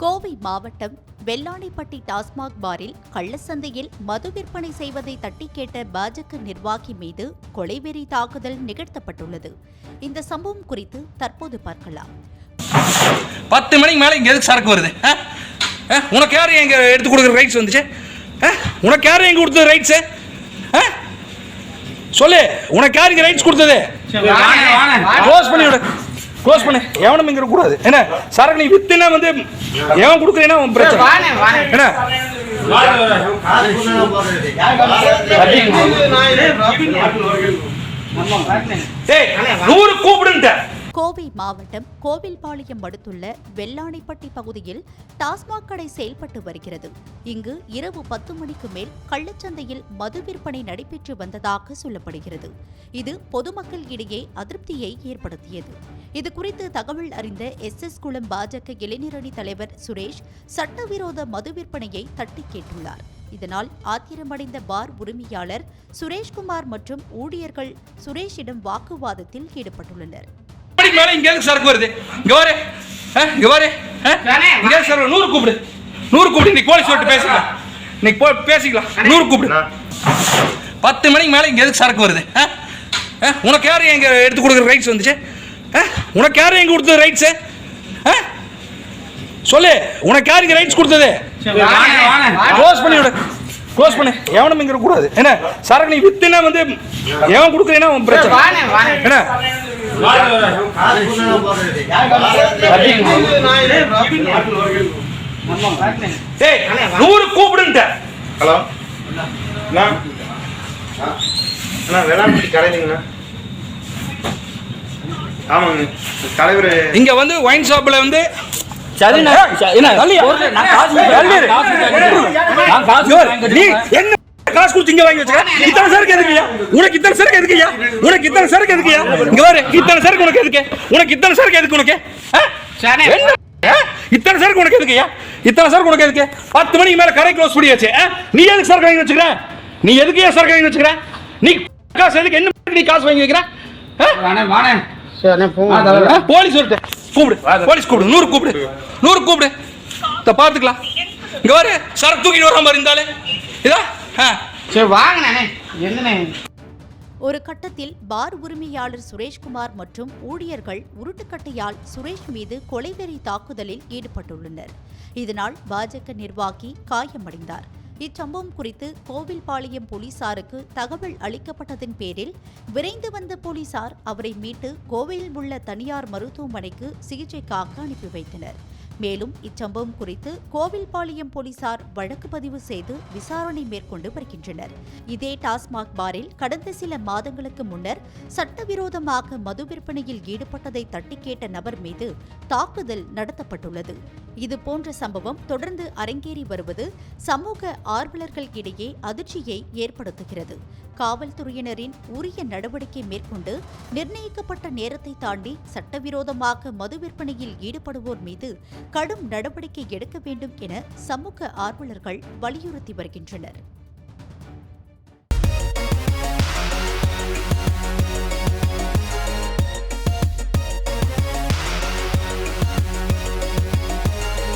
கோவை மாவட்டம் வெள்ளானைப்பட்டி டாஸ்மாக் பாரில் கள்ளச்சந்தையில் மது விற்பனை செய்வதை தட்டி கேட்ட பாஜக நிர்வாகி மீது கொலைவெறி தாக்குதல் நிகழ்த்தப்பட்டுள்ளது. இந்த சம்பவம் குறித்து தற்போது பார்க்கலாம். பத்து மணிக்கு மேலே இங்கே எதுக்கு சரக்கு வருது? உனக்கு யார் எங்க எடுத்து கொடுக்குற ரைட்ஸ் வந்துச்சு? உனக்கு யார் எங்க கொடுத்தது ரைட்ஸு சொல்லு உனக்கு யார் இங்கே ரைட்ஸ் கொடுத்தது? க்ளோஸ் பண்ணி விடு. க்ளோஸ் பண்ணு. எவனும் இங்கே இருக்கக்கூடாது. என்ன? சரக்கு நீ வித்துனா வந்து எவன் கொடுக்குறேன்னா உன் பிரச்சனை. என்ன? நூறு கூப்பிடுன்ட்டேன். கோவை மாவட்டம் கோவில்பாளையம் அடுத்துள்ள வெள்ளானைப்பட்டி பகுதியில் டாஸ்மாக் கடை செயல்பட்டு வருகிறது. இங்கு இரவு பத்து மணிக்கு மேல் கள்ளச்சந்தையில் மது விற்பனை நடைபெற்று வந்ததாக சொல்லப்படுகிறது. இது பொதுமக்கள் இடையே அதிருப்தியை ஏற்படுத்தியது. இது குறித்து தகவல் அறிந்த எஸ் எஸ் குளம் பாஜக இளைஞரணி தலைவர் சுரேஷ் சட்டவிரோத மது விற்பனையை தட்டி கேட்டுள்ளார். இதனால் ஆத்திரமடைந்த பார் உரிமையாளர் சுரேஷ்குமார் மற்றும் ஊழியர்கள் சுரேஷிடம் வாக்குவாதத்தில் ஈடுபட்டுள்ளனர். மணிக்கு மேலே இங்க எதுக்கு சரக்கு வருது? இங்க வாரு. ஆ, இங்க வாரு. ஆ? இங்க சரக்கு நூறு கூப்பிடு. நூறு கூப்பிடு. இன்னைக்கு போலீஸ் விட்டு பேசிக்கலாம். இன்னைக்கு போ பேசிக்கலாம். நூறு கூப்பிடு. பத்து மணிக்கு மேலே இங்க எதுக்கு சரக்கு வருது? ஆ? ஆ? உனக்கு யார் எங்க எடுத்து கொடுக்குற ரைட்ஸ் வந்துச்சு? ஆ? உனக்கு யார் எங்க கொடுத்தது ரைட்ஸு சொல்லு. உனக்கு யார் இங்க ரைட்ஸ் கொடுத்தது? க்ளோஸ் பண்ணி விடு. க்ளோஸ் பண்ணு. எவனும் இங்க இருக்கக்கூடாது. என்ன? சரக்கு நீ வித்துனா வந்து எவன் கொடுக்குறேன்னா உன் பிரச்சனை. என்ன? நூறு கூப்பிடுன்ட்டேன் ஹலோ அண்ணா அண்ணா வேளாண்மை கடைங்களா ஆமாங்க தலைவர் இங்க வந்து ஒயின் ஷாப்ல வந்து சரிண்ணா ச- என்ன காசு கொடுத்து இங்க வாங்கி வச்சுக்க. இத்தனை சரக்கு எதுக்குயா உனக்கு இத்தனை சரக்கு எதுக்குயா உனக்கு இத்தனை சரக்கு எதுக்குயா இங்க பாரு இத்தனை சரக்கு உனக்கு எதுக்கு? உனக்கு இத்தனை சரக்கு எதுக்கு உனக்கு? இத்தனை சரக்கு உனக்கு எதுக்குயா இத்தனை சரக்கு உனக்கு எதுக்கு? பத்து மணிக்கு மேல கடை க்ளோஸ் பண்ணியாச்சு? நீ எதுக்கு சரக்கு வாங்கி வச்சுக்கிற? நீ எதுக்கு ஏன் சரக்கு வாங்கி வச்சுக்கிற? நீ காசு எதுக்கு? என்ன நீ காசு வாங்கி வைக்கிற? போலீஸ் வரட்டு. கூப்பிடு. போலீஸ் கூப்பிடு. நூறு கூப்பிடு. நூறு கூப்பிடு. இத பாத்துக்கலாம். இங்க பாரு சரக்கு தூக்கிட்டு வராம பாரு இருந்தாலே. இதா. சரி வாங்கண்ணே என்னண்ணே? ஒரு கட்டத்தில் பார் உரிமையாளர் சுரேஷ்குமார் மற்றும் ஊழியர்கள் உருட்டுக்கட்டையால் சுரேஷ் மீது கொலைவெறி தாக்குதலில் ஈடுபட்டுள்ளனர். இதனால் பாஜக நிர்வாகி காயமடைந்தார். இச்சம்பவம் குறித்து கோவில்பாளையம் போலீசாருக்கு தகவல் அளிக்கப்பட்டதன் பேரில் விரைந்து வந்த போலீசார் அவரை மீட்டு கோவையில் உள்ள தனியார் மருத்துவமனைக்கு சிகிச்சைக்காக அனுப்பி வைத்தனர். மேலும் இச்சம்பவம் குறித்து கோவில்பாளையம் போலீசார் வழக்கு பதிவு செய்து விசாரணை மேற்கொண்டு வருகின்றனர். இதே டாஸ்மாக் பாரில் கடந்த சில மாதங்களுக்கு முன்னர் சட்டவிரோதமாக மது விற்பனையில் ஈடுபட்டதை தட்டி கேட்ட நபர் மீது தாக்குதல் நடத்தப்பட்டுள்ளது. இது போன்ற சம்பவம் தொடர்ந்து அரங்கேறி வருவது சமூக ஆர்வலர்கள் இடையே அதிர்ச்சியை ஏற்படுத்துகிறது. காவல்துறையினரின் உரிய நடவடிக்கை மேற்கொண்டு நிர்ணயிக்கப்பட்ட நேரத்தை தாண்டி சட்டவிரோதமாக மது விற்பனையில் ஈடுபடுவோர் மீது கடும் நடவடிக்கை எடுக்க வேண்டும் என சமூக ஆர்வலர்கள் வலியுறுத்தி வருகின்றனர்.